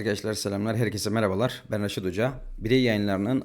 Arkadaşlar selamlar, herkese merhabalar. Ben Raşit Hoca. Birey yayınlarının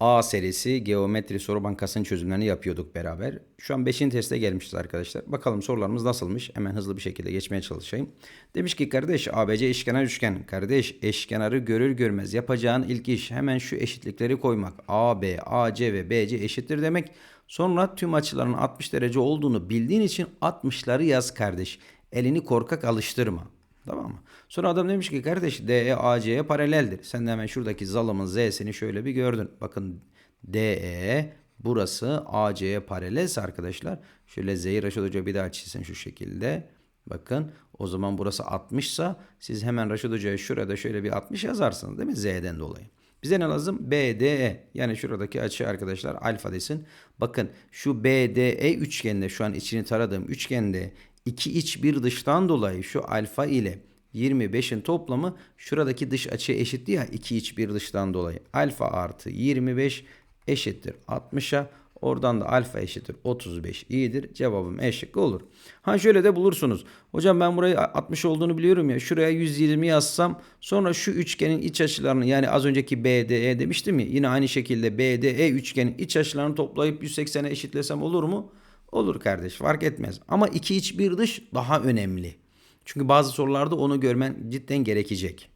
A serisi Geometri Soru Bankası'nın çözümlerini yapıyorduk beraber. Şu an 5. teste gelmişiz arkadaşlar. Bakalım sorularımız nasılmış? Hemen hızlı bir şekilde geçmeye çalışayım. Demiş ki kardeş ABC eşkenar üçgen. Kardeş eşkenarı görür görmez yapacağın ilk iş hemen şu eşitlikleri koymak. AB, AC ve BC eşittir demek. Sonra tüm açıların 60 derece olduğunu bildiğin için 60'ları yaz kardeş. Elini korkak alıştırma. Tamam mı? Sonra adam demiş ki kardeş DE AC'ye paraleldir. Sen de hemen şuradaki zalımın Z'sini şöyle bir gördün. Bakın DE burası AC'ye paralelse arkadaşlar. Şöyle Z'yi Raşit Hoca bir daha çizsin şu şekilde. Bakın o zaman burası 60 sa siz hemen Raşit Hoca'ya şurada şöyle bir 60 yazarsınız değil mi Z'den dolayı. Bize ne lazım? BDE yani şuradaki açı arkadaşlar alfa desin. Bakın şu BDE üçgeninde şu an içini taradığım üçgende iki iç bir dıştan dolayı şu alfa ile 25'in toplamı şuradaki dış açıya eşitti ya iki iç bir dıştan dolayı. Alfa artı 25 eşittir 60'a. Oradan da alfa eşittir 35 iyidir. Cevabım E olur. Ha şöyle de bulursunuz. Hocam ben burayı 60 olduğunu biliyorum ya. Şuraya 120 yazsam sonra şu üçgenin iç açılarını yani az önceki BDE demiştim ya. Yine aynı şekilde BDE üçgenin iç açılarını toplayıp 180'e eşitlesem olur mu? Olur kardeş fark etmez. Ama iki iç bir dış daha önemli. Çünkü bazı sorularda onu görmen cidden gerekecek.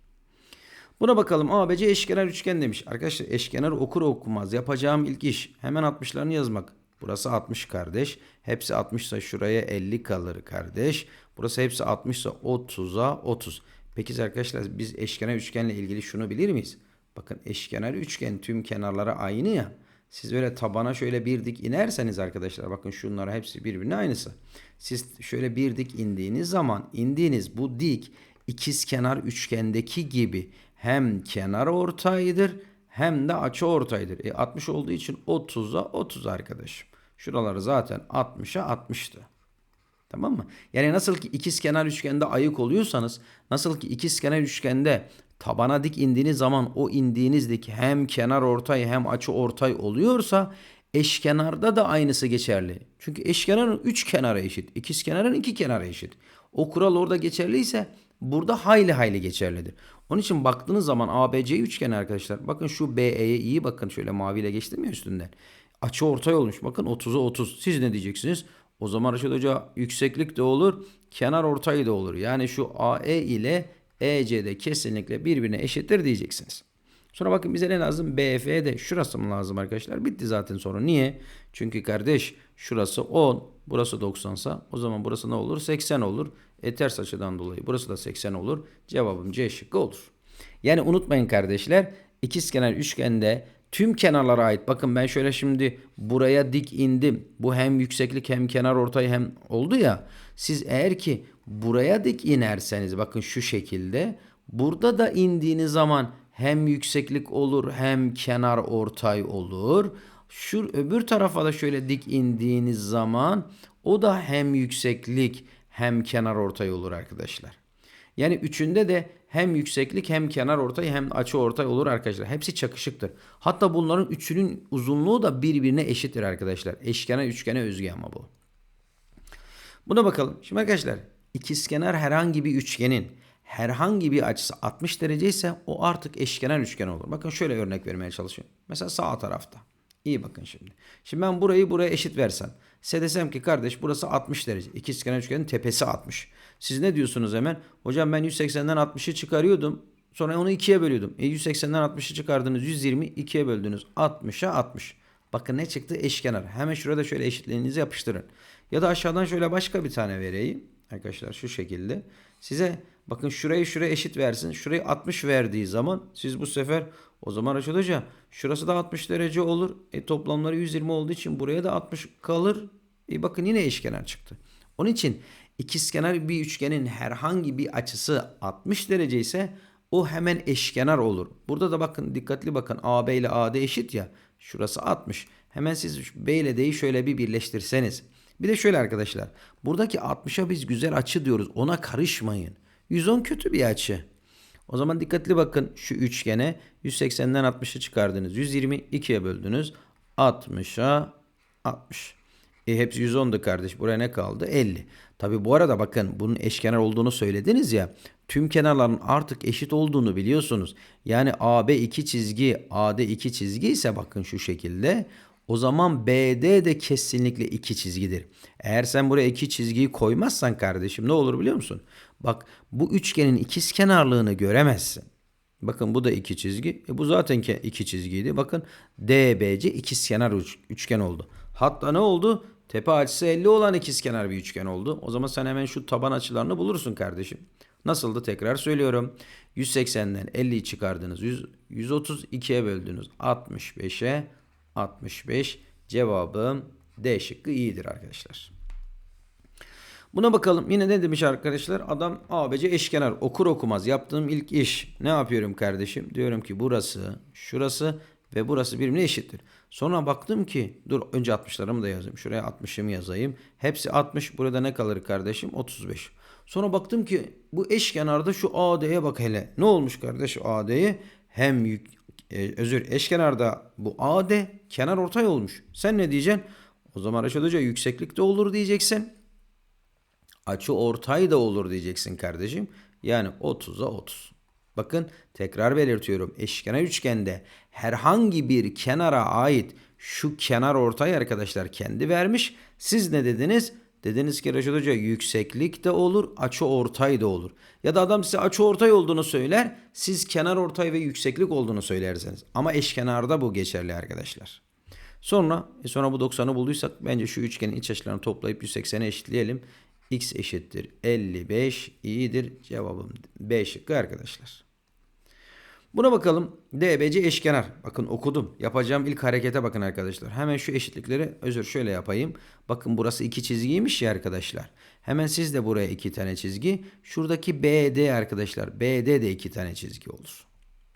Buna bakalım ABC eşkenar üçgen demiş. Arkadaşlar eşkenar okur okumaz yapacağım ilk iş hemen 60'larını yazmak. Burası 60 kardeş. Hepsi 60 ise şuraya 50 kalır kardeş. Burası hepsi 60 ise 30'a 30. Peki arkadaşlar biz eşkenar üçgenle ilgili şunu bilir miyiz? Bakın eşkenar üçgen tüm kenarları aynı ya. Siz böyle tabana şöyle bir dik inerseniz arkadaşlar bakın şunlara hepsi birbirine aynısı. Siz şöyle bir dik indiğiniz zaman indiğiniz bu dik ikiz kenar üçgendeki gibi hem kenar ortaydır hem de açı ortaydır. E 60 olduğu için 30'a 30 arkadaşım. Şuraları zaten 60'a 60'tı. Tamam mı? Yani nasıl ki ikiz kenar üçgende ayık oluyorsanız, nasıl ki ikiz kenar üçgende tabana dik indiğiniz zaman o indiğiniz dik hem kenar ortay hem açı ortay oluyorsa eşkenarda da aynısı geçerli. Çünkü eşkenarın 3 kenara eşit, ikiz kenarın 2 kenara eşit. O kural orada geçerliyse burada hayli hayli geçerlidir. Onun için baktığınız zaman ABC üçgen arkadaşlar. Bakın şu BE'ye iyi bakın şöyle maviyle geçtim ya üstünden. Açı ortay olmuş. Bakın 30'a 30. Siz ne diyeceksiniz? O zaman Raşit Hoca yükseklik de olur, kenar ortay da olur. Yani şu AE ile EC'de kesinlikle birbirine eşittir diyeceksiniz. Sonra bakın bize ne lazım? BF'de şurası mı lazım arkadaşlar? Bitti zaten sonra. Niye? Çünkü kardeş şurası 10, burası 90 sa o zaman burası ne olur? 80 olur. E ters açıdan dolayı burası da 80 olur. Cevabım C şıkkı olur. Yani unutmayın kardeşler ikizkenar üçgende tüm kenarlara ait. Bakın ben şöyle şimdi buraya dik indim. Bu hem yükseklik hem kenar ortay hem oldu ya. Siz eğer ki buraya dik inerseniz bakın şu şekilde burada da indiğiniz zaman hem yükseklik olur hem kenar ortay olur. Şu öbür tarafa da şöyle dik indiğiniz zaman o da hem yükseklik hem kenar ortay olur arkadaşlar. Yani üçünde de hem yükseklik hem kenar ortay hem açı ortay olur arkadaşlar. Hepsi çakışıktır. Hatta bunların üçünün uzunluğu da birbirine eşittir arkadaşlar. Eşkenar üçgene özgü ama bu. Buna bakalım. Şimdi arkadaşlar ikizkenar herhangi bir üçgenin herhangi bir açısı 60 derece ise o artık eşkenar üçgen olur. Bakın şöyle örnek vermeye çalışıyorum. Mesela sağ tarafta. İyi bakın şimdi. Şimdi ben burayı buraya eşit versem. Size desem ki kardeş burası 60 derece. İkizkenar üçgenin tepesi 60. Siz ne diyorsunuz hemen? Hocam ben 180'den 60'ı çıkarıyordum. Sonra onu 2'ye bölüyordum. E 180'den 60'ı çıkardınız 120 2'ye böldünüz. 60'a 60. Bakın ne çıktı? Eşkenar. Hemen şurada şöyle eşitliğinizi yapıştırın. Ya da aşağıdan şöyle başka bir tane vereyim. Arkadaşlar şu şekilde. Size bakın şurayı şuraya eşit versin. Şurayı 60 verdiği zaman siz bu sefer o zaman Raşit Hoca şurası da 60 derece olur. E toplamları 120 olduğu için buraya da 60 kalır. E bakın yine eşkenar çıktı. Onun için ikizkenar bir üçgenin herhangi bir açısı 60 derece ise o hemen eşkenar olur. Burada da bakın dikkatli bakın AB ile AD eşit ya. Şurası 60. Hemen siz B ile D'yi şöyle bir birleştirseniz. Bir de şöyle arkadaşlar. Buradaki 60'a biz güzel açı diyoruz. Ona karışmayın. 110 kötü bir açı. O zaman dikkatli bakın şu üçgene 180'den 60'ı çıkardınız. 120 2'ye böldünüz. 60'a 60. E hepsi 110'du kardeş. Buraya ne kaldı? 50. Tabi bu arada bakın bunun eşkenar olduğunu söylediniz ya. Tüm kenarların artık eşit olduğunu biliyorsunuz. Yani AB iki çizgi, AD iki çizgi ise bakın şu şekilde. O zaman BD de kesinlikle iki çizgidir. Eğer sen buraya iki çizgiyi koymazsan kardeşim ne olur biliyor musun? Bak bu üçgenin ikiz kenarlığını göremezsin. Bakın bu da iki çizgi. E bu zaten ke- iki çizgiydi. Bakın DBC ikizkenar üç- üçgen oldu. Hatta ne oldu? Tepe açısı 50 olan ikizkenar bir üçgen oldu. O zaman sen hemen şu taban açılarını bulursun kardeşim. Nasıldı tekrar söylüyorum. 180'den 50'yi çıkardınız. 100, 132'ye böldünüz. 65'e 65. Cevabım D şıkkı iyidir arkadaşlar. Buna bakalım. Yine ne demiş arkadaşlar? Adam ABC eşkenar. Okur okumaz yaptığım ilk iş. Ne yapıyorum kardeşim? Diyorum ki burası, şurası ve burası birbirine eşittir. Sonra baktım ki dur önce 60'larımı da yazayım. Şuraya 60'ımı yazayım. Hepsi 60. Burada ne kalır kardeşim? 35. Sonra baktım ki bu eşkenarda şu AD'ye bak hele. Ne olmuş kardeş AD'ye? Hem yük, e, özür eşkenarda bu AD kenar ortay olmuş. Sen ne diyeceksin? O zaman Reşat Hoca yükseklik de olur diyeceksin. Açı ortay da olur diyeceksin kardeşim. Yani 30'a 30. Bakın tekrar belirtiyorum. Eşkenar üçgende herhangi bir kenara ait şu kenar ortay arkadaşlar kendi vermiş. Siz ne dediniz? Dediniz ki Reşat Hoca yükseklik de olur, açı ortay da olur. Ya da adam size açı ortay olduğunu söyler, siz kenar ortay ve yükseklik olduğunu söylerseniz. Ama eşkenarda bu geçerli arkadaşlar. Sonra e sonra bu 90'ı bulduysak bence şu üçgenin iç açılarını toplayıp 180'e eşitleyelim. X eşittir 55 iyidir. Cevabım B şıkkı arkadaşlar. Buna bakalım. DBC eşkenar. Bakın okudum. Yapacağım ilk harekete bakın arkadaşlar. Hemen şu eşitlikleri özür şöyle yapayım. Bakın burası iki çizgiymiş ya arkadaşlar. Hemen siz de buraya iki tane çizgi. Şuradaki BD arkadaşlar. BD de iki tane çizgi olur.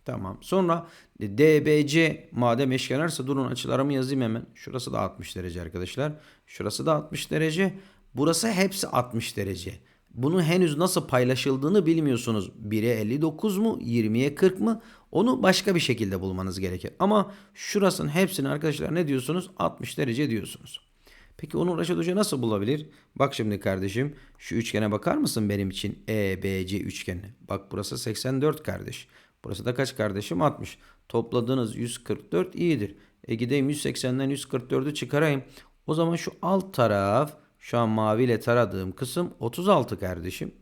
Tamam. Sonra DBC madem eşkenarsa durun açılarımı yazayım hemen. Şurası da 60 derece arkadaşlar. Şurası da 60 derece. Burası hepsi 60 derece. Bunu henüz nasıl paylaşıldığını bilmiyorsunuz. 1'e 59 mu 20'ye 40 mı onu başka bir şekilde bulmanız gerekir. Ama şurasının hepsini arkadaşlar ne diyorsunuz? 60 derece diyorsunuz. Peki onu Raşit Hoca nasıl bulabilir? Bak şimdi kardeşim şu üçgene bakar mısın benim için? EBC üçgeni. Bak burası 84 kardeş. Burası da kaç kardeşim? 60. Topladığınız 144 iyidir. E gideyim 180'den 144'ü çıkarayım. O zaman şu alt taraf şu an maviyle taradığım kısım 36 kardeşim.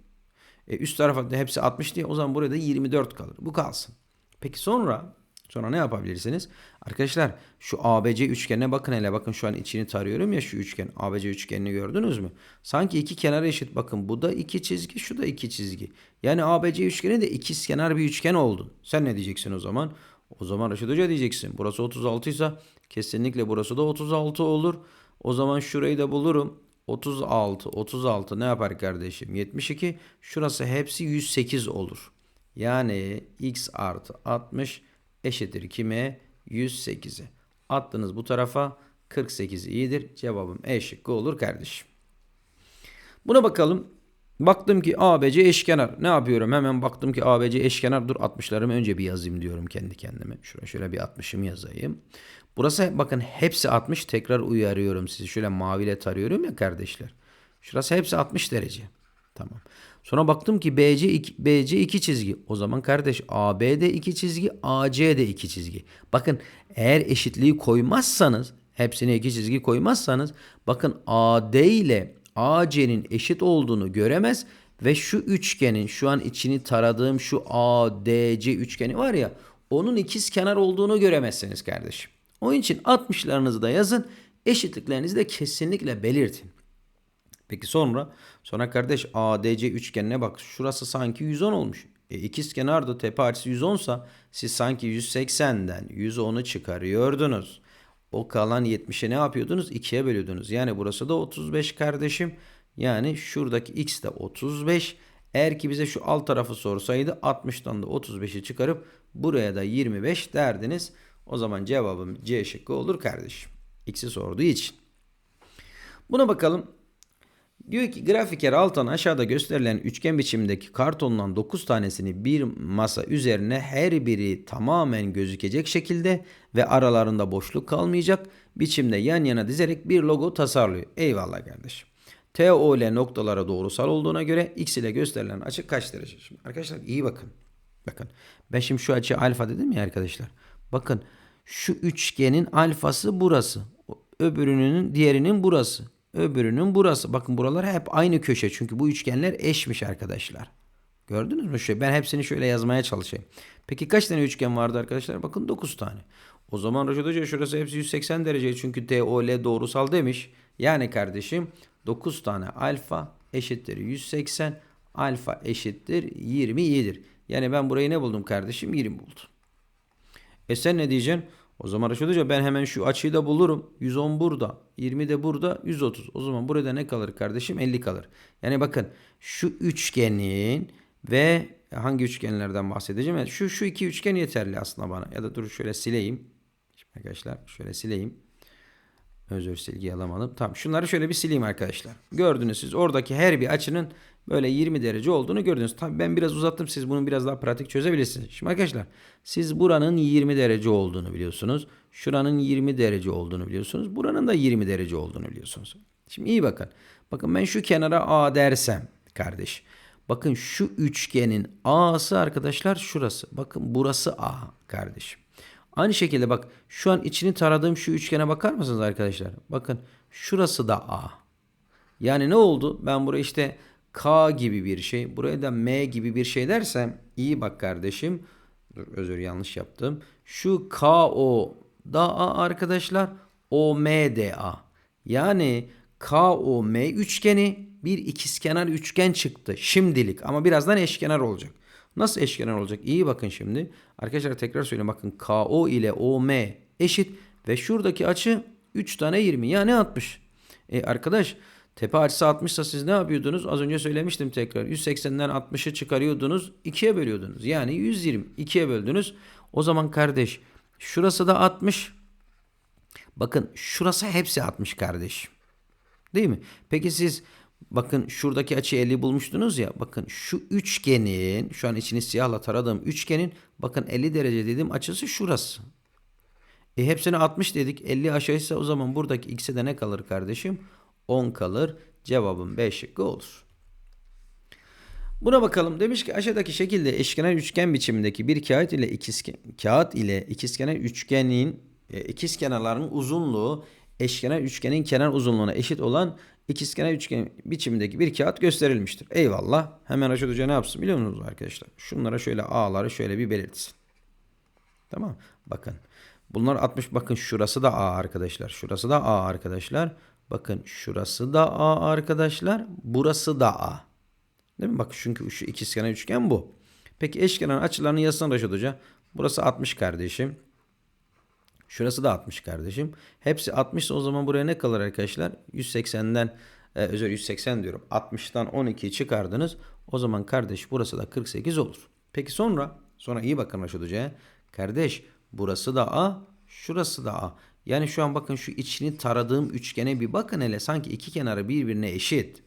E üst tarafa hepsi 60 diye o zaman burada 24 kalır. Bu kalsın. Peki sonra sonra ne yapabilirsiniz? Arkadaşlar şu ABC üçgenine bakın hele bakın şu an içini tarıyorum ya şu üçgen. ABC üçgenini gördünüz mü? Sanki iki kenar eşit. Bakın bu da iki çizgi şu da iki çizgi. Yani ABC üçgeni de ikiz kenar bir üçgen oldu. Sen ne diyeceksin o zaman? O zaman Raşit Hoca diyeceksin. Burası 36 ise kesinlikle burası da 36 olur. O zaman şurayı da bulurum. 36, 36 ne yapar kardeşim? 72. Şurası hepsi 108 olur. Yani x artı 60 eşittir kime? 108'e. Attınız bu tarafa 48 iyidir. Cevabım E şıkkı olur kardeşim. Buna bakalım. Baktım ki ABC eşkenar. Ne yapıyorum? Hemen baktım ki ABC eşkenar. Dur 60'larımı önce bir yazayım diyorum kendi kendime. Şuraya şöyle bir 60'ımı yazayım. Burası bakın hepsi 60. Tekrar uyarıyorum sizi. Şöyle maviyle tarıyorum ya kardeşler. Şurası hepsi 60 derece. Tamam. Sonra baktım ki BC 2, BC 2 çizgi. O zaman kardeş AB de 2 çizgi, AC de 2 çizgi. Bakın eğer eşitliği koymazsanız, hepsine 2 çizgi koymazsanız bakın AD ile AC'nin eşit olduğunu göremez ve şu üçgenin şu an içini taradığım şu ADC üçgeni var ya onun ikiz kenar olduğunu göremezsiniz kardeşim. Onun için 60'larınızı da yazın. Eşitliklerinizi de kesinlikle belirtin. Peki sonra sonra kardeş ADC üçgenine bak. Şurası sanki 110 olmuş. E, ikiz kenarda tepe açısı 110 sa siz sanki 180'den 110'u çıkarıyordunuz. O kalan 70'e ne yapıyordunuz? 2'ye bölüyordunuz. Yani burası da 35 kardeşim. Yani şuradaki x de 35. Eğer ki bize şu alt tarafı sorsaydı 60'tan da 35'i çıkarıp buraya da 25 derdiniz. O zaman cevabım C şıkkı olur kardeşim. X'i sorduğu için. Buna bakalım. Diyor ki grafiker alttan aşağıda gösterilen üçgen biçimindeki kartondan 9 tanesini bir masa üzerine her biri tamamen gözükecek şekilde ve aralarında boşluk kalmayacak biçimde yan yana dizerek bir logo tasarlıyor. Eyvallah kardeşim. TOL noktalara doğrusal olduğuna göre x ile gösterilen açı kaç derece? Şimdi arkadaşlar iyi bakın. Bakın ben şimdi şu açı alfa dedim ya arkadaşlar. Bakın şu üçgenin alfası burası. Öbürünün diğerinin burası. Öbürünün burası. Bakın buralar hep aynı köşe. Çünkü bu üçgenler eşmiş arkadaşlar. Gördünüz mü? Şöyle, ben hepsini şöyle yazmaya çalışayım. Peki kaç tane üçgen vardı arkadaşlar? Bakın 9 tane. O zaman Raşit Hoca şurası hepsi 180 derece. Çünkü DOL doğrusal demiş. Yani kardeşim 9 tane alfa eşittir 180. Alfa eşittir 27'dir. Yani ben burayı ne buldum kardeşim? 20 buldum. E sen ne diyeceksin? O zaman Raşit Hoca ben hemen şu açıyı da bulurum. 110 burada. 20 de burada. 130. O zaman burada ne kalır kardeşim? 50 kalır. Yani bakın şu üçgenin ve hangi üçgenlerden bahsedeceğim? Yani şu şu iki üçgen yeterli aslında bana. Ya da dur şöyle sileyim. Şimdi arkadaşlar şöyle sileyim. Özür silgi alamadım. Tamam şunları şöyle bir sileyim arkadaşlar. Gördünüz siz oradaki her bir açının böyle 20 derece olduğunu gördünüz. Tabii ben biraz uzattım siz bunu biraz daha pratik çözebilirsiniz. Şimdi arkadaşlar siz buranın 20 derece olduğunu biliyorsunuz. Şuranın 20 derece olduğunu biliyorsunuz. Buranın da 20 derece olduğunu biliyorsunuz. Şimdi iyi bakın. Bakın ben şu kenara A dersem kardeş. Bakın şu üçgenin A'sı arkadaşlar şurası. Bakın burası A kardeşim. Aynı şekilde bak şu an içini taradığım şu üçgene bakar mısınız arkadaşlar? Bakın şurası da A. Yani ne oldu? Ben buraya işte K gibi bir şey, buraya da M gibi bir şey dersem iyi bak kardeşim. Dur özür yanlış yaptım. Şu KO da A arkadaşlar. OM de A. Yani KOM üçgeni bir ikizkenar üçgen çıktı şimdilik ama birazdan eşkenar olacak. Nasıl eşkenar olacak? İyi bakın şimdi. Arkadaşlar tekrar söyleyeyim bakın KO ile OM eşit ve şuradaki açı 3 tane 20 yani 60. E arkadaş tepe açısı 60 ise siz ne yapıyordunuz? Az önce söylemiştim tekrar. 180'den 60'ı çıkarıyordunuz. 2'ye bölüyordunuz. Yani 120 2'ye böldünüz. O zaman kardeş şurası da 60. Bakın şurası hepsi 60 kardeş. Değil mi? Peki siz bakın şuradaki açı 50 bulmuştunuz ya. Bakın şu üçgenin şu an içini siyahla taradığım üçgenin bakın 50 derece dediğim açısı şurası. E hepsine 60 dedik. 50 aşağıysa o zaman buradaki x'e de ne kalır kardeşim? 10 kalır. Cevabım B şıkkı olur. Buna bakalım. Demiş ki aşağıdaki şekilde eşkenar üçgen biçimindeki bir kağıt ile ikizken, kağıt ile ikizkenar üçgenin e, ikizkenarların uzunluğu eşkenar üçgenin kenar uzunluğuna eşit olan ikizkenar üçgen biçimindeki bir kağıt gösterilmiştir. Eyvallah. Hemen Raşit Hoca ne yapsın biliyor musunuz arkadaşlar? Şunlara şöyle A'ları şöyle bir belirtsin. Tamam. Bakın. Bunlar 60. Bakın şurası da A arkadaşlar. Şurası da A arkadaşlar. Bakın şurası da A arkadaşlar. Burası da A. Değil mi? Bak çünkü şu ikizkenar üçgen bu. Peki eşkenar açılarını yazsana Raşit Hoca. Burası 60 kardeşim. Şurası da 60 kardeşim. Hepsi 60 o zaman buraya ne kalır arkadaşlar? 180'den e, özür 180 diyorum. 60'tan 12'yi çıkardınız. O zaman kardeş burası da 48 olur. Peki sonra sonra iyi bakın Raşit Hoca'ya. Kardeş burası da A, şurası da A. Yani şu an bakın şu içini taradığım üçgene bir bakın hele. Sanki iki kenarı birbirine eşit.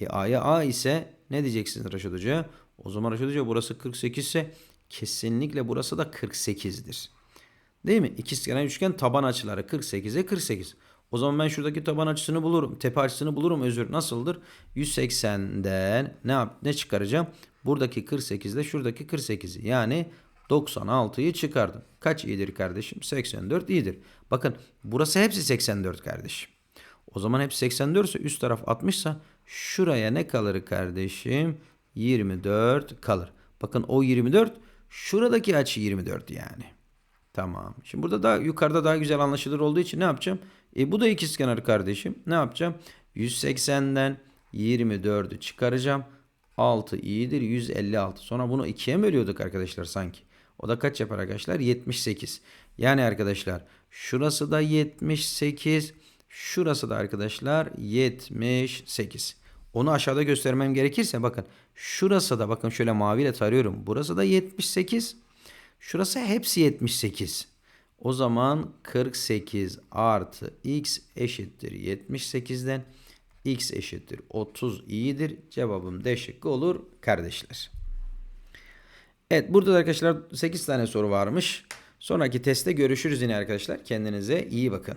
E A'ya A ise ne diyeceksiniz Raşit Hoca? O zaman Raşit Hoca burası 48 ise kesinlikle burası da 48'dir. Değil mi? İkizkenar üçgen taban açıları 48'e 48. O zaman ben şuradaki taban açısını bulurum. Tepe açısını bulurum özür. Nasıldır? 180'den ne yap ne çıkaracağım? Buradaki 48 ile şuradaki 48'i. Yani 96'yı çıkardım. Kaç iyidir kardeşim? 84 iyidir. Bakın burası hepsi 84 kardeşim. O zaman hep 84 ise üst taraf 60 ise şuraya ne kalır kardeşim? 24 kalır. Bakın o 24 şuradaki açı 24 yani. Tamam. Şimdi burada daha yukarıda daha güzel anlaşılır olduğu için ne yapacağım? E bu da ikizkenar kardeşim. Ne yapacağım? 180'den 24'ü çıkaracağım. 6 iyidir 156. Sonra bunu 2'ye bölüyorduk arkadaşlar sanki. O da kaç yapar arkadaşlar? 78. Yani arkadaşlar şurası da 78. Şurası da arkadaşlar 78. Onu aşağıda göstermem gerekirse bakın. Şurası da bakın şöyle maviyle tarıyorum. Burası da 78. Şurası hepsi 78. O zaman 48 artı x eşittir 78'den. x eşittir 30 iyidir. Cevabım D şıkkı olur kardeşler. Evet burada da arkadaşlar 8 tane soru varmış. Sonraki testte görüşürüz yine arkadaşlar. Kendinize iyi bakın.